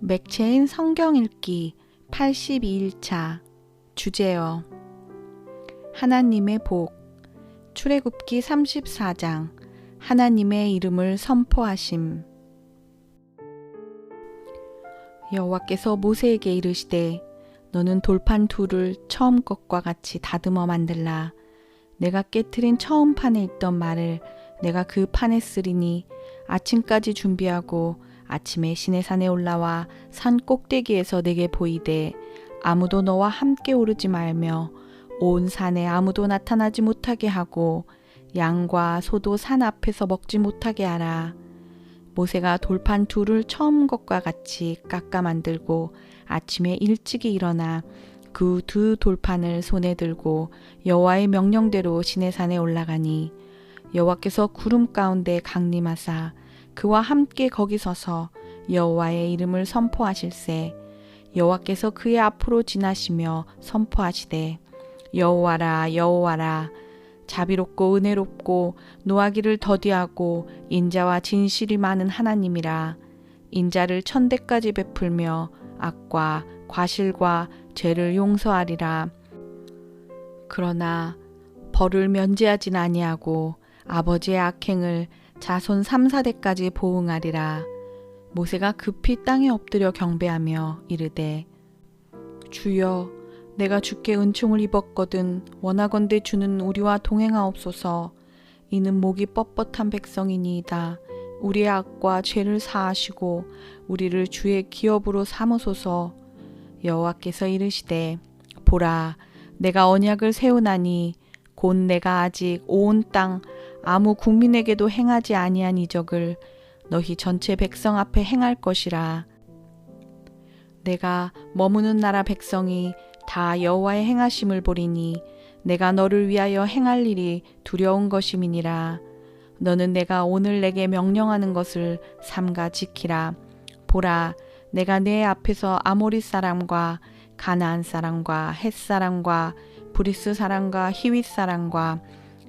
맥체인 성경 읽기 82일차 주제어 하나님의 복. 출애굽기 34장. 하나님의 이름을 선포하심. 여호와께서 모세에게 이르시되 너는 돌판 둘을 처음 것과 같이 다듬어 만들라. 내가 깨트린 처음 판에 있던 말을 내가 그 판에 쓰리니 아침까지 준비하고 아침에 시내산에 올라와 산 꼭대기에서 내게 보이되 아무도 너와 함께 오르지 말며 온 산에 아무도 나타나지 못하게 하고 양과 소도 산 앞에서 먹지 못하게 하라. 모세가 돌판 둘을 처음 것과 같이 깎아 만들고 아침에 일찍이 일어나 그 두 돌판을 손에 들고 여호와의 명령대로 시내산에 올라가니 여호와께서 구름 가운데 강림하사 그와 함께 거기 서서 여호와의 이름을 선포하실세. 여호와께서 그의 앞으로 지나시며 선포하시되 여호와라 여호와라 자비롭고 은혜롭고 노하기를 더디하고 인자와 진실이 많은 하나님이라. 인자를 천대까지 베풀며 악과 과실과 죄를 용서하리라. 그러나 벌을 면제하진 아니하고 아버지의 악행을 자손 3, 4대까지 보응하리라. 모세가 급히 땅에 엎드려 경배하며 이르되 주여 내가 주께 은총을 입었거든 원하건대 주는 우리와 동행하옵소서 이는 목이 뻣뻣한 백성이니이다. 우리의 악과 죄를 사하시고 우리를 주의 기업으로 삼으소서 여호와께서 이르시되 보라 내가 언약을 세우나니 곧 내가 아직 온 땅 아무 국민에게도 행하지 아니한 이적을 너희 전체 백성 앞에 행할 것이라. 내가 머무는 나라 백성이 다 여호와의 행하심을 보리니 내가 너를 위하여 행할 일이 두려운 것임이니라. 너는 내가 오늘 내게 명령하는 것을 삼가 지키라. 보라 내가 내 앞에서 아모리 사람과 가나안 사람과 헷 사람과 브리스 사람과 히윗 사람과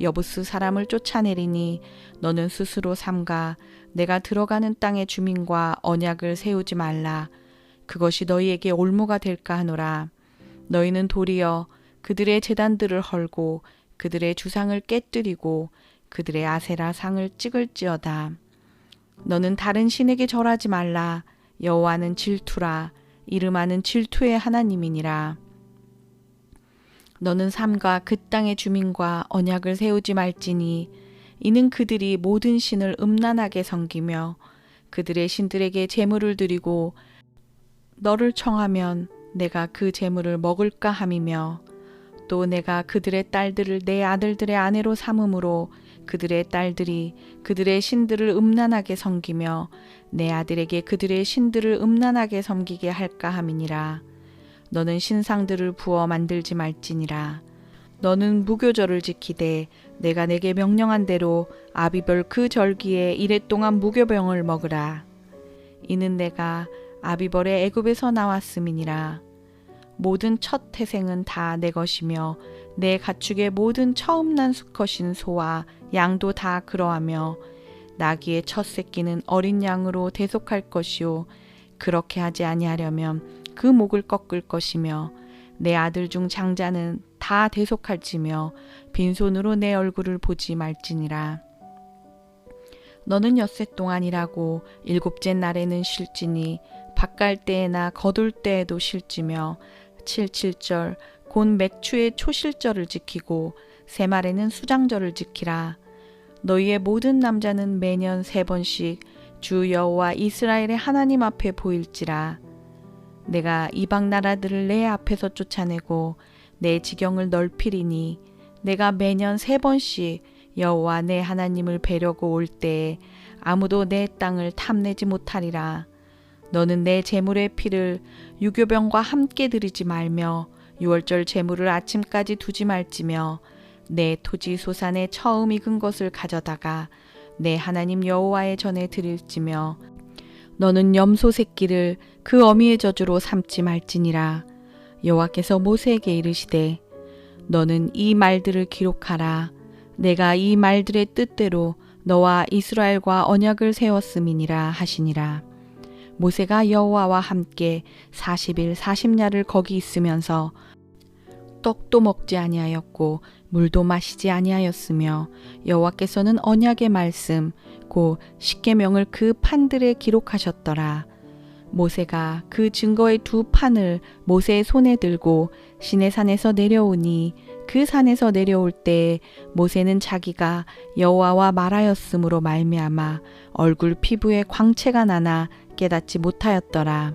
여부스 사람을 쫓아내리니 너는 스스로 삼가 내가 들어가는 땅의 주민과 언약을 세우지 말라. 그것이 너희에게 올무가 될까 하노라. 너희는 도리어 그들의 재단들을 헐고 그들의 주상을 깨뜨리고 그들의 아세라 상을 찍을지어다. 너는 다른 신에게 절하지 말라. 여호와는 질투라. 이름하는 질투의 하나님이니라 너는 삼가 그 땅의 주민과 언약을 세우지 말지니 이는 그들이 모든 신을 음란하게 섬기며 그들의 신들에게 제물을 드리고 너를 청하면 내가 그 제물을 먹을까 함이며 또 내가 그들의 딸들을 내 아들들의 아내로 삼음으로 그들의 딸들이 그들의 신들을 음란하게 섬기며 내 아들에게 그들의 신들을 음란하게 섬기게 할까 함이니라. 너는 신상들을 부어 만들지 말지니라. 너는 무교절을 지키되 내가 내게 명령한 대로 아비별 그 절기에 이래 동안 무교병을 먹으라. 이는 내가 아비벌의 애굽에서 나왔음이니라. 모든 첫 태생은 다 내 것이며 내 가축의 모든 처음 난 수컷인 소와 양도 다 그러하며 나귀의 첫 새끼는 어린 양으로 대속할 것이요 그렇게 하지 아니하려면 그 목을 꺾을 것이며 내 아들 중 장자는 다 대속할지며 빈손으로 내 얼굴을 보지 말지니라. 너는 엿새 동안 일하고 일곱째 날에는 쉴지니 밭갈 때에나 거둘 때에도 쉴지며 칠칠절 곧 맥추의 초실절을 지키고 새말에는 수장절을 지키라. 너희의 모든 남자는 매년 세 번씩 주 여호와 이스라엘의 하나님 앞에 보일지라. 내가 이방 나라들을 내 앞에서 쫓아내고 내 지경을 넓히리니 내가 매년 세 번씩 여호와 내 하나님을 뵈려고 올 때에 아무도 내 땅을 탐내지 못하리라. 너는 내 재물의 피를 유교병과 함께 드리지 말며 유월절 재물을 아침까지 두지 말지며 내 토지 소산에 처음 익은 것을 가져다가 내 하나님 여호와의 전에 드릴지며 너는 염소 새끼를 그 어미의 저주로 삼지 말지니라. 여호와께서 모세에게 이르시되 너는 이 말들을 기록하라. 내가 이 말들의 뜻대로 너와 이스라엘과 언약을 세웠음이니라 하시니라. 모세가 여호와와 함께 40일 40야를 거기 있으면서 떡도 먹지 아니하였고 물도 마시지 아니하였으며 여호와께서는 언약의 말씀 곧 십계명을 그 판들에 기록하셨더라. 모세가 그 증거의 두 판을 모세의 손에 들고 시내산에서 내려오니 그 산에서 내려올 때 모세는 자기가 여호와와 말하였으므로 말미암아 얼굴 피부에 광채가 나나 깨닫지 못하였더라.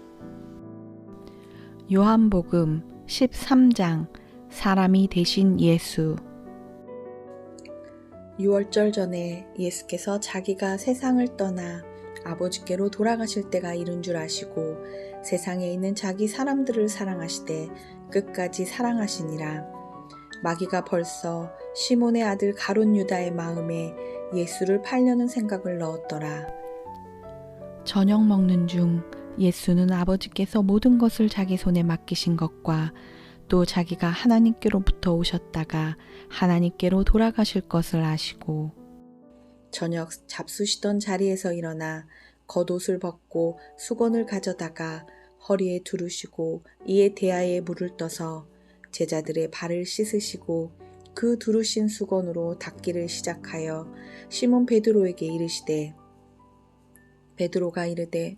요한복음 13장 사람이 되신 예수 6월절 전에 예수께서 자기가 세상을 떠나 아버지께로 돌아가실 때가 이른 줄 아시고 세상에 있는 자기 사람들을 사랑하시되 끝까지 사랑하시니라. 마귀가 벌써 시몬의 아들 가론 유다의 마음에 예수를 팔려는 생각을 넣었더라. 저녁 먹는 중 예수는 아버지께서 모든 것을 자기 손에 맡기신 것과 또 자기가 하나님께로부터 오셨다가 하나님께로 돌아가실 것을 아시고 저녁 잡수시던 자리에서 일어나 겉옷을 벗고 수건을 가져다가 허리에 두르시고 이에 대하에 물을 떠서 제자들의 발을 씻으시고 그 두르신 수건으로 닦기를 시작하여 시몬 베드로에게 이르시되 베드로가 이르되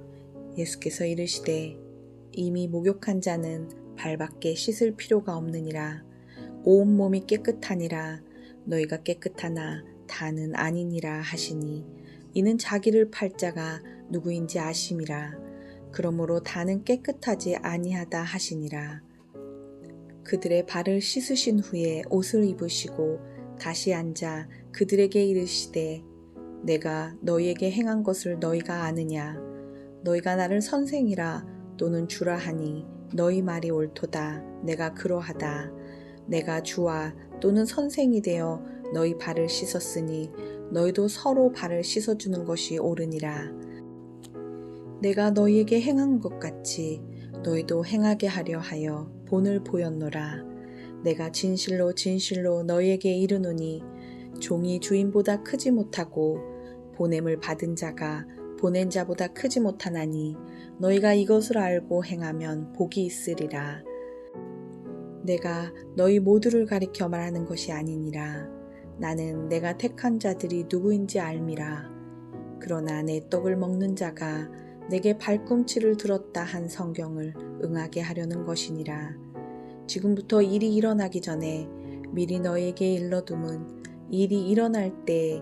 예수께서 이르시되 이미 목욕한 자는 발밖에 씻을 필요가 없느니라. 온 몸이 깨끗하니라. 너희가 깨끗하나 다는 아니니라 하시니 이는 자기를 팔 자가 누구인지 아심이라. 그러므로 다는 깨끗하지 아니하다 하시니라. 그들의 발을 씻으신 후에 옷을 입으시고 다시 앉아 그들에게 이르시되 내가 너희에게 행한 것을 너희가 아느냐 너희가 나를 선생이라 또는 주라 하니 너희 말이 옳도다. 내가 그러하다. 내가 주와 또는 선생이 되어 너희 발을 씻었으니 너희도 서로 발을 씻어주는 것이 옳으니라. 내가 너희에게 행한 것 같이 너희도 행하게 하려 하여 본을 보였노라. 내가 진실로 진실로 너희에게 이르노니 종이 주인보다 크지 못하고 보냄을 받은 자가 보낸 자보다 크지 못하나니 너희가 이것을 알고 행하면 복이 있으리라. 내가 너희 모두를 가리켜 말하는 것이 아니니라. 나는 내가 택한 자들이 누구인지 알미라. 그러나 내 떡을 먹는 자가 내게 발꿈치를 들었다 한 성경을 응하게 하려는 것이니라. 지금부터 일이 일어나기 전에 미리 너에게 일러둠은 일이 일어날 때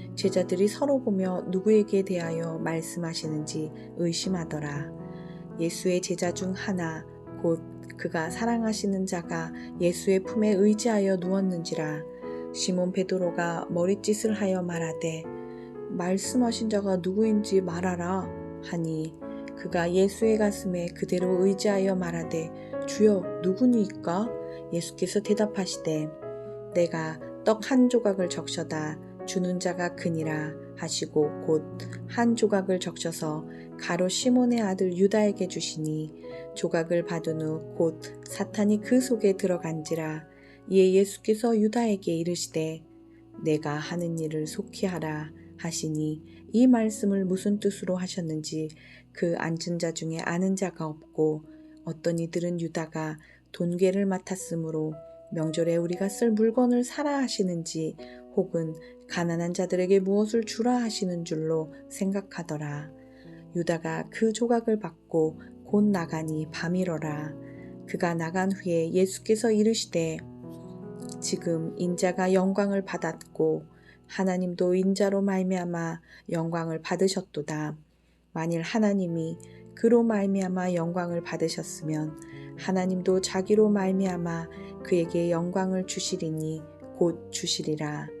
제자들이 서로 보며 누구에게 대하여 말씀하시는지 의심하더라. 예수의 제자 중 하나 곧 그가 사랑하시는 자가 예수의 품에 의지하여 누웠는지라. 시몬 베드로가 머리짓을 하여 말하되 말씀하신 자가 누구인지 말하라. 하니 그가 예수의 가슴에 그대로 의지하여 말하되 주여 누구니이까? 예수께서 대답하시되 내가 떡 한 조각을 적셔다 주는 자가 그니라 하시고 곧 한 조각을 적셔서 가로 시몬의 아들 유다에게 주시니 조각을 받은 후 곧 사탄이 그 속에 들어간지라 이에 예수께서 유다에게 이르시되 내가 하는 일을 속히 하라 하시니 이 말씀을 무슨 뜻으로 하셨는지 그 앉은 자 중에 아는 자가 없고 어떤 이들은 유다가 돈괴를 맡았으므로 명절에 우리가 쓸 물건을 사라 하시는지 혹은 가난한 자들에게 무엇을 주라 하시는 줄로 생각하더라. 유다가 그 조각을 받고 곧 나가니 밤이러라. 그가 나간 후에 예수께서 이르시되 지금 인자가 영광을 받았고 하나님도 인자로 말미암아 영광을 받으셨도다. 만일 하나님이 그로 말미암아 영광을 받으셨으면 하나님도 자기로 말미암아 그에게 영광을 주시리니 곧 주시리라.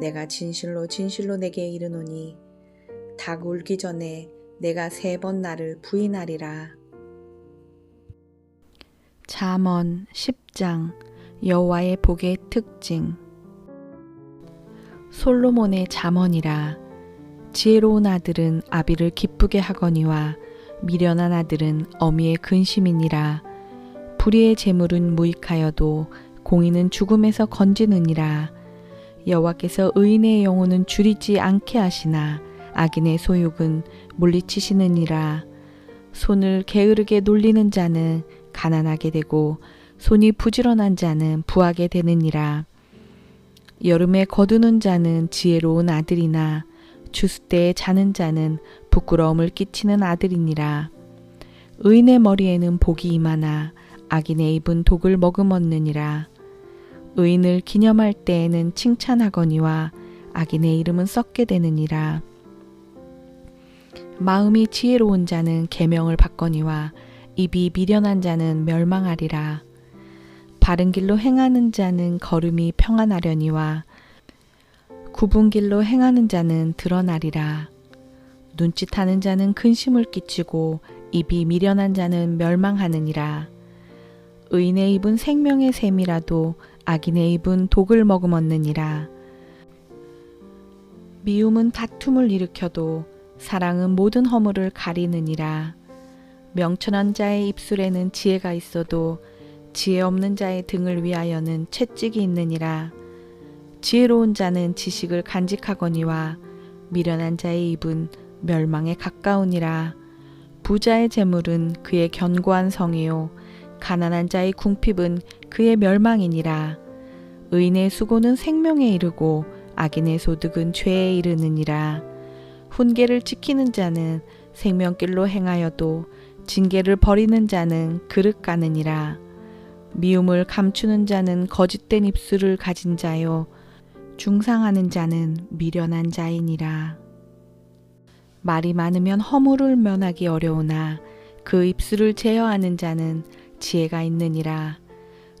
내가 진실로 진실로 내게 이르노니 닭 울기 전에 내가 세 번 나를 부인하리라. 잠언 10장 여호와의 복의 특징. 솔로몬의 잠언이라. 지혜로운 아들은 아비를 기쁘게 하거니와 미련한 아들은 어미의 근심이니라. 불의의 재물은 무익하여도 공의는 죽음에서 건지느니라 여호와께서 의인의 영혼은 줄이지 않게 하시나 악인의 소욕은 물리치시느니라. 손을 게으르게 놀리는 자는 가난하게 되고 손이 부지런한 자는 부하게 되느니라. 여름에 거두는 자는 지혜로운 아들이나 추수 때에 자는 자는 부끄러움을 끼치는 아들이니라. 의인의 머리에는 복이 임하나 악인의 입은 독을 머금었느니라 의인을 기념할 때에는 칭찬하거니와 악인의 이름은 썩게 되느니라. 마음이 지혜로운 자는 계명을 받거니와 입이 미련한 자는 멸망하리라. 바른 길로 행하는 자는 걸음이 평안하려니와 굽은 길로 행하는 자는 드러나리라. 눈짓하는 자는 근심을 끼치고 입이 미련한 자는 멸망하느니라. 의인의 입은 생명의 샘이라도 악인의 입은 독을 머금었느니라. 미움은 다툼을 일으켜도 사랑은 모든 허물을 가리느니라. 명철한 자의 입술에는 지혜가 있어도 지혜 없는 자의 등을 위하여는 채찍이 있느니라. 지혜로운 자는 지식을 간직하거니와 미련한 자의 입은 멸망에 가까우니라. 부자의 재물은 그의 견고한 성이요 가난한 자의 궁핍은 그의 멸망이니라. 의인의 수고는 생명에 이르고 악인의 소득은 죄에 이르느니라. 훈계를 지키는 자는 생명길로 행하여도 징계를 버리는 자는 그릇 가느니라. 미움을 감추는 자는 거짓된 입술을 가진 자요. 중상하는 자는 미련한 자이니라. 말이 많으면 허물을 면하기 어려우나 그 입술을 제어하는 자는 지혜가 있느니라.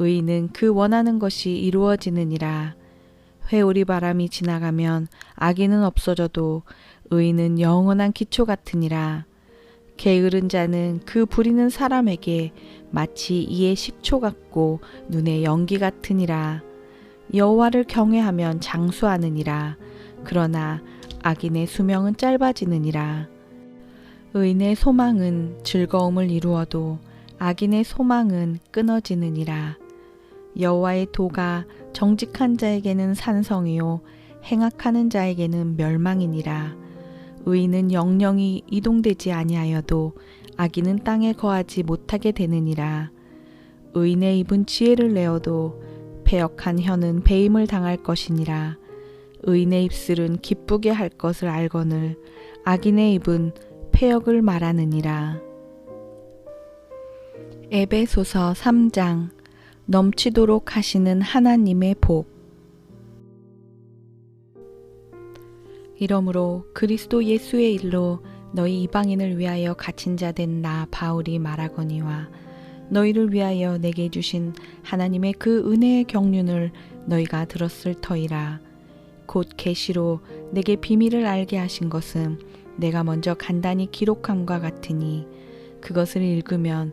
의인은 그 원하는 것이 이루어지느니라. 회오리 바람이 지나가면 악인은 없어져도 의인은 영원한 기초 같으니라. 게으른 자는 그 부리는 사람에게 마치 이의 식초 같고 눈의 연기 같으니라. 여호와를 경외하면 장수하느니라. 그러나 악인의 수명은 짧아지느니라. 의인의 소망은 즐거움을 이루어도 악인의 소망은 끊어지느니라. 여호와의 도가 정직한 자에게는 산성이요 행악하는 자에게는 멸망이니라. 의인은 영영이 이동되지 아니하여도 악인은 땅에 거하지 못하게 되느니라. 의인의 입은 지혜를 내어도 배역한 혀는 배임을 당할 것이니라. 의인의 입술은 기쁘게 할 것을 알거늘 악인의 입은 폐역을 말하느니라. 에베소서 3장 넘치도록 하시는 하나님의 복. 이러므로 그리스도 예수의 일로 너희 이방인을 위하여 갇힌 자 된 나 바울이 말하거니와 너희를 위하여 내게 주신 하나님의 그 은혜의 경륜을 너희가 들었을 터이라. 곧 계시로 내게 비밀을 알게 하신 것은 내가 먼저 간단히 기록함과 같으니 그것을 읽으면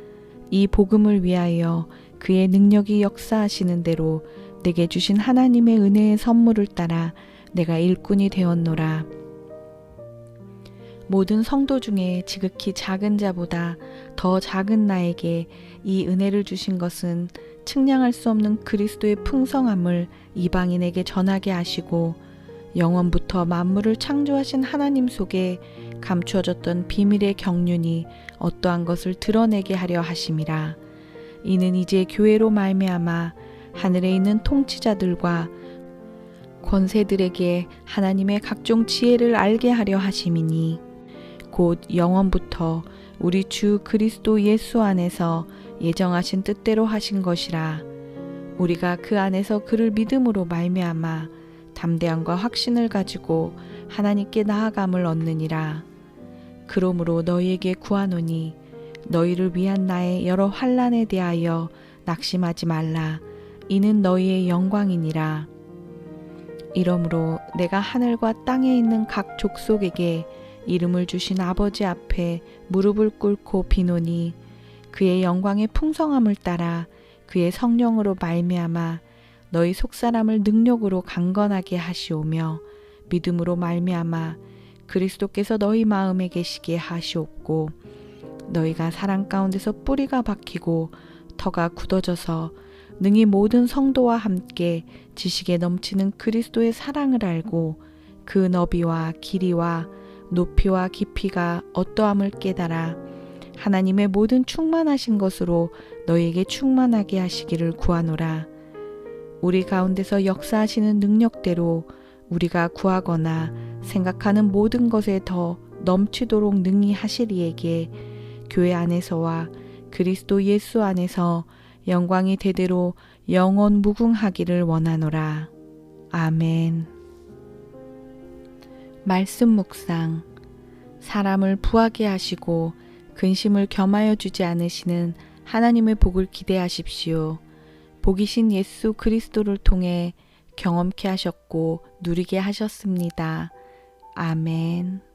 이 복음을 위하여 그의 능력이 역사하시는 대로 내게 주신 하나님의 은혜의 선물을 따라 내가 일꾼이 되었노라. 모든 성도 중에 지극히 작은 자보다 더 작은 나에게 이 은혜를 주신 것은 측량할 수 없는 그리스도의 풍성함을 이방인에게 전하게 하시고 영원부터 만물을 창조하신 하나님 속에 감추어졌던 비밀의 경륜이 어떠한 것을 드러내게 하려 하심이라. 이는 이제 교회로 말미암아 하늘에 있는 통치자들과 권세들에게 하나님의 각종 지혜를 알게 하려 하심이니 곧 영원부터 우리 주 그리스도 예수 안에서 예정하신 뜻대로 하신 것이라 우리가 그 안에서 그를 믿음으로 말미암아 담대함과 확신을 가지고 하나님께 나아감을 얻느니라. 그러므로 너희에게 구하노니 너희를 위한 나의 여러 환란에 대하여 낙심하지 말라. 이는 너희의 영광이니라. 이러므로 내가 하늘과 땅에 있는 각 족속에게 이름을 주신 아버지 앞에 무릎을 꿇고 비노니 그의 영광의 풍성함을 따라 그의 성령으로 말미암아 너희 속사람을 능력으로 강건하게 하시오며 믿음으로 말미암아 그리스도께서 너희 마음에 계시게 하시옵고 너희가 사랑 가운데서 뿌리가 박히고 터가 굳어져서 능히 모든 성도와 함께 지식에 넘치는 그리스도의 사랑을 알고 그 너비와 길이와 높이와 깊이가 어떠함을 깨달아 하나님의 모든 충만하신 것으로 너에게 충만하게 하시기를 구하노라. 우리 가운데서 역사하시는 능력대로 우리가 구하거나 생각하는 모든 것에 더 넘치도록 능히 하시리에게 교회 안에서와 그리스도 예수 안에서 영광이 대대로 영원 무궁하기를 원하노라. 아멘. 말씀 묵상 사람을 부하게 하시고 근심을 겸하여 주지 않으시는 하나님의 복을 기대하십시오. 복이신 예수 그리스도를 통해 경험케 하셨고 누리게 하셨습니다. 아멘.